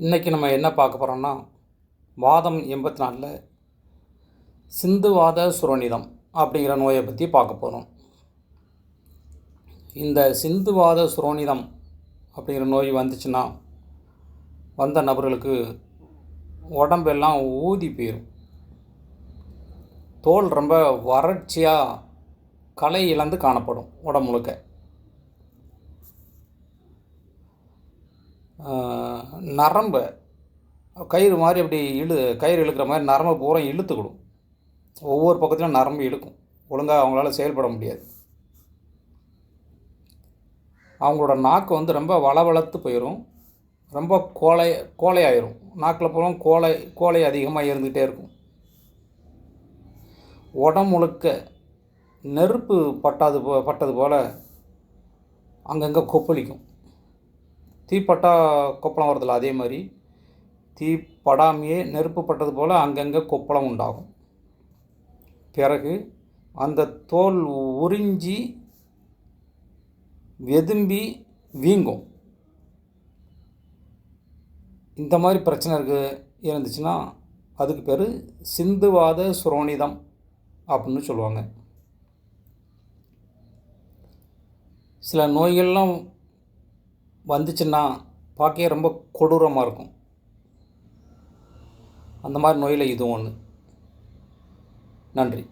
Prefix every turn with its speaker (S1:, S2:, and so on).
S1: இன்றைக்கி நம்ம என்ன பார்க்க போகிறோம்னா வாதம் எண்பத்தி நாலில் சிந்துவாத சுரணிதம் அப்படிங்கிற நோயை பற்றி பார்க்க போகிறோம் இந்த சிந்துவாத சுரோனிதம் அப்படிங்கிற நோய் வந்துச்சுன்னா வந்த நபர்களுக்கு உடம்பெல்லாம் ஊதி போயிடும் தோல் ரொம்ப வறட்சியாக களை இழந்து காணப்படும் உடம்பு முழுக்க. நரம்பை. கயிறு மாதிரி அப்படி இழு கயிறு இழுக்கிற மாதிரி நரம்பு பூரா இழுத்துக்கிடும். ஒவ்வொரு பக்கத்துலையும் நரம்பு இழுக்கும். ஒழுங்காக அவங்களால செயல்பட முடியாது. அவங்களோட நாக்கு வந்து ரொம்ப வளவளத்து போயிடும் ரொம்ப கோலை கோலையாயிரும். நாக்கில் பூரா கோலை கோலை அதிகமாக இருந்துக்கிட்டே இருக்கும். உடம்பு முழுக்க நெருப்பு பட்டாது போ பட்டது போல் அங்கங்கே கொப்பளிக்கும். தீப்பட்டா கொப்பளம் வருதில்ல அதே மாதிரி. தீ படாமையே நெருப்பு பட்டது போல் அங்கங்கே கொப்பளம் உண்டாகும். பிறகு அந்த தோல் உறிஞ்சி வெதும்பி வீங்கும். இந்த மாதிரி பிரச்சனை இருக்கு இருந்துச்சுன்னா அதுக்கு பேர் சிந்துவாத சுரோனிதம் அப்படின்னு சொல்லுவாங்க. சில நோய்கள்லாம் வந்துச்சுன்னா பார்க்கவே ரொம்ப கொடூரமாக இருக்கும். அந்த மாதிரி நோயில் இதுவும் ஒன்று நன்றி.